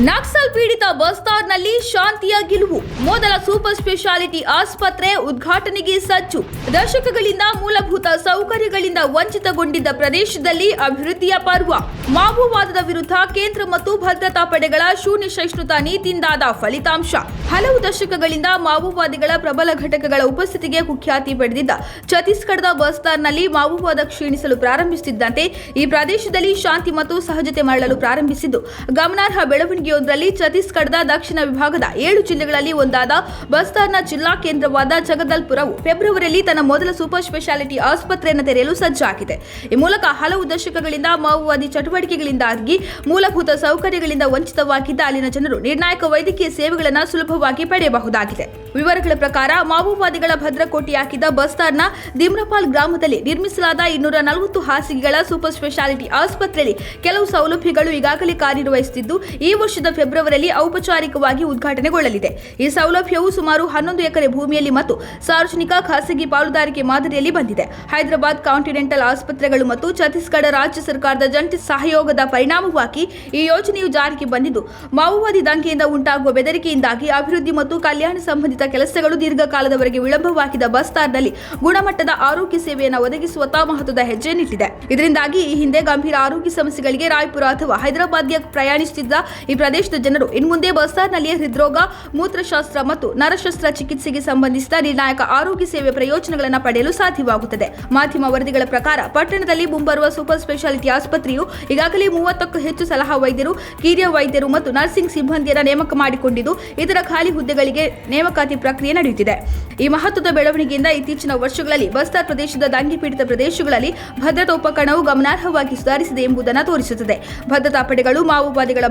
ನಕ್ಸಲ್ ಪೀಡಿತ ಬಸ್ತಾರ್ನಲ್ಲಿ ಶಾಂತಿಯ ಗೆಲುವು. ಮೊದಲ ಸೂಪರ್ ಸ್ಪೆಷಾಲಿಟಿ ಆಸ್ಪತ್ರೆ ಉದ್ಘಾಟನೆಗೆ ಸಜ್ಜು. ದಶಕಗಳಿಂದ ಮೂಲಭೂತ ಸೌಕರ್ಯಗಳಿಂದ ವಂಚಿತಗೊಂಡಿದ್ದ ಪ್ರದೇಶದಲ್ಲಿ ಅಭಿವೃದ್ಧಿಯ ಪರ್ವ. ಮಾವೋವಾದದ ವಿರುದ್ಧ ಕೇಂದ್ರ ಮತ್ತು ಭದ್ರತಾ ಪಡೆಗಳ ಶೂನ್ಯ ಸಹಿಷ್ಣುತಾ ನೀತಿಯಿಂದಾದ ಫಲಿತಾಂಶ. ಹಲವು ದಶಕಗಳಿಂದ ಮಾವೋವಾದಿಗಳ ಪ್ರಬಲ ಘಟಕಗಳ ಉಪಸ್ಥಿತಿಗೆ ಕುಖ್ಯಾತಿ ಪಡೆದಿದ್ದ ಛತ್ತೀಸ್ಗಢದ ಬಸ್ತಾರ್ನಲ್ಲಿ ಮಾವೋವಾದ ಕ್ಷೀಣಿಸಲು ಪ್ರಾರಂಭಿಸುತ್ತಿದ್ದಂತೆ ಈ ಪ್ರದೇಶದಲ್ಲಿ ಶಾಂತಿ ಮತ್ತು ಸಹಜತೆ ಮರಳಲು ಪ್ರಾರಂಭಿಸಿದ್ದು. ಗಮನಾರ್ಹ ಬೆಳವಣಿಗೆಯೊಂದರಲ್ಲಿ ಛತ್ತೀಸ್ಗಢದ ದಕ್ಷಿಣ ವಿಭಾಗದ ಏಳು ಜಿಲ್ಲೆಗಳಲ್ಲಿ ಒಂದಾದ ಬಸ್ತಾರ್ನ ಜಿಲ್ಲಾ ಕೇಂದ್ರವಾದ ಜಗದಲ್ಪುರವು ಫೆಬ್ರವರಿಯಲ್ಲಿ ತನ್ನ ಮೊದಲ ಸೂಪರ್ ಸ್ಪೆಷಾಲಿಟಿ ಆಸ್ಪತ್ರೆಯನ್ನು ತೆರೆಯಲು ಸಜ್ಜಾಗಿದೆ ಈ ಮೂಲಕ ಹಲವು ದಶಕಗಳಿಂದ ಮಾವೋವಾದಿ ಚಟುವಟಿಕೆಗಳಿಂದಾಗಿ ಮೂಲಭೂತ ಸೌಕರ್ಯಗಳಿಂದ ವಂಚಿತವಾಗಿದ್ದ ಅಲ್ಲಿನ ಜನರು ನಿರ್ಣಾಯಕ ವೈದ್ಯಕೀಯ ಸೇವೆಗಳನ್ನು ಸುಲಭವಾಗಿ ಪಡೆಯಬಹುದಾಗಿದೆ. ವಿವರಗಳ ಪ್ರಕಾರ ಮಾವೋವಾದಿಗಳ ಭದ್ರಕೋಟೆಯಾಗಿದ್ದ ಬಸ್ತಾರ್ನ ದಿಮ್ರಪಾಲ್ ಗ್ರಾಮದಲ್ಲಿ ನಿರ್ಮಿಸಲಾದ ಇನ್ನೂರ ನಲವತ್ತು ಹಾಸಿಗೆಗಳ ಸೂಪರ್ ಸ್ಪೆಷಾಲಿಟಿ ಆಸ್ಪತ್ರೆಯಲ್ಲಿ ಕೆಲವು ಸೌಲಭ್ಯಗಳು ಈಗಾಗಲೇ ಕಾರ್ಯನಿರ್ವಹಿಸುತ್ತಿದ್ದು, ಈ ವರ್ಷದ ಫೆಬ್ರವರಿಯಲ್ಲಿ ಔಪಚಾರಿಕವಾಗಿ ಉದ್ಘಾಟನೆಗೊಳ್ಳಲಿದೆ. ಈ ಸೌಲಭ್ಯವು ಸುಮಾರು ಹನ್ನೊಂದು ಎಕರೆ ಭೂಮಿಯಲ್ಲಿ ಮತ್ತು ಸಾರ್ವಜನಿಕ ಖಾಸಗಿ ಪಾಲುದಾರಿಕೆ ಮಾದರಿಯಲ್ಲಿ ಬಂದಿದೆ. ಹೈದರಾಬಾದ್ ಕಾಂಟಿನೆಂಟಲ್ ಆಸ್ಪತ್ರೆಗಳು ಮತ್ತು ಛತ್ತೀಸ್ಗಢ ರಾಜ್ಯ ಸರ್ಕಾರದ ಜಂಟಿ ಸಹಯೋಗದ ಪರಿಣಾಮವಾಗಿ ಈ ಯೋಜನೆಯು ಜಾರಿಗೆ ಬಂದಿದ್ದು, ಮಾವೋವಾದಿ ದಂಗೆಯಿಂದ ಉಂಟಾಗುವ ಬೆದರಿಕೆಯಿಂದಾಗಿ ಅಭಿವೃದ್ಧಿ ಮತ್ತು ಕಲ್ಯಾಣ ಸಂಬಂಧಿತ ಕೆಲಸಗಳು ದೀರ್ಘಕಾಲದವರೆಗೆ ವಿಳಂಬವಾಗಿದ್ದ ಬಸ್ತಾರ್ನಲ್ಲಿ ಗುಣಮಟ್ಟದ ಆರೋಗ್ಯ ಸೇವೆಯನ್ನು ಒದಗಿಸುವತ್ತ ಮಹತ್ವದ ಹೆಜ್ಜೆಯನ್ನಿಟ್ಟಿದೆ ಇದರಿಂದಾಗಿ ಈ ಹಿಂದೆ ಗಂಭೀರ ಆರೋಗ್ಯ ಸಮಸ್ಯೆಗಳಿಗೆ ರಾಯ್ಪುರ ಅಥವಾ ಹೈದರಾಬಾದ್ಗೆ ಪ್ರಯಾಣಿಸುತ್ತಿದ್ದ ಈ ಪ್ರದೇಶದ ಜನರು ಇನ್ಮುಂದೆ ಬಸ್ತಾರ್ನಲ್ಲಿಯೇ ಹೃದ್ರೋಗ, ಮೂತ್ರಶಾಸ್ತ್ರ ಮತ್ತು ನರಶಸ್ತ್ರ ಚಿಕಿತ್ಸೆಗೆ ಸಂಬಂಧಿಸಿದ ನಿರ್ಣಾಯಕ ಆರೋಗ್ಯ ಸೇವೆ ಪ್ರಯೋಜನಗಳನ್ನು ಪಡೆಯಲು ಸಾಧ್ಯವಾಗುತ್ತದೆ. ಮಾಧ್ಯಮ ವರದಿಗಳ ಪ್ರಕಾರ ಪಟ್ಟಣದಲ್ಲಿ ಮುಂಬರುವ ಸೂಪರ್ ಸ್ಪೆಷಾಲಿಟಿ ಆಸ್ಪತ್ರೆಯು ಈಗಾಗಲೇ ಮೂವತ್ತಕ್ಕೂ ಹೆಚ್ಚು ಸಲಹಾ ವೈದ್ಯರು, ಕಿರಿಯ ವೈದ್ಯರು ಮತ್ತು ನರ್ಸಿಂಗ್ ಸಿಬ್ಬಂದಿಯನ್ನು ನೇಮಕ ಮಾಡಿಕೊಂಡಿದ್ದು, ಇದರ ಖಾಲಿ ಹುದ್ದೆಗಳಿಗೆ ನೇಮಕಾತಿ ಪ್ರಕ್ರಿಯೆ ನಡೆಯುತ್ತಿದೆ. ಈ ಮಹತ್ವದ ಬೆಳವಣಿಗೆಯಿಂದ ಇತ್ತೀಚಿನ ವರ್ಷಗಳಲ್ಲಿ ಬಸ್ತಾರ್ ಪ್ರದೇಶದ ದಂಗೆ ಪೀಡಿತ ಪ್ರದೇಶಗಳಲ್ಲಿ ಭದ್ರತಾ ಉಪಕರಣವು ಗಮನಾರ್ಹವಾಗಿ ಸುಧಾರಿಸಿದೆ ಎಂಬುದನ್ನು ತೋರಿಸುತ್ತದೆ. ಭದ್ರತಾ ಪಡೆಗಳು ಮಾವೋವಾದಿಗಳ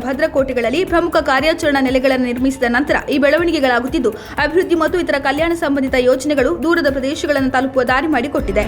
ಭದ್ರಕೋಟೆಗಳಲ್ಲಿ ಪ್ರಮುಖ ಕಾರ್ಯಾಚರಣಾ ನೆಲೆಗಳನ್ನು ನಿರ್ಮಿಸಿದ ನಂತರ ಈ ಬೆಳವಣಿಗೆಗಳಾಗುತ್ತಿದ್ದು, ಅಭಿವೃದ್ಧಿ ಮತ್ತು ಇತರ ಕಲ್ಯಾಣ ಸಂಬಂಧಿತ ಯೋಜನೆಗಳು ದೂರದ ಪ್ರದೇಶಗಳನ್ನು ತಲುಪುವ ದಾರಿ ಮಾಡಿಕೊಟ್ಟಿದೆ.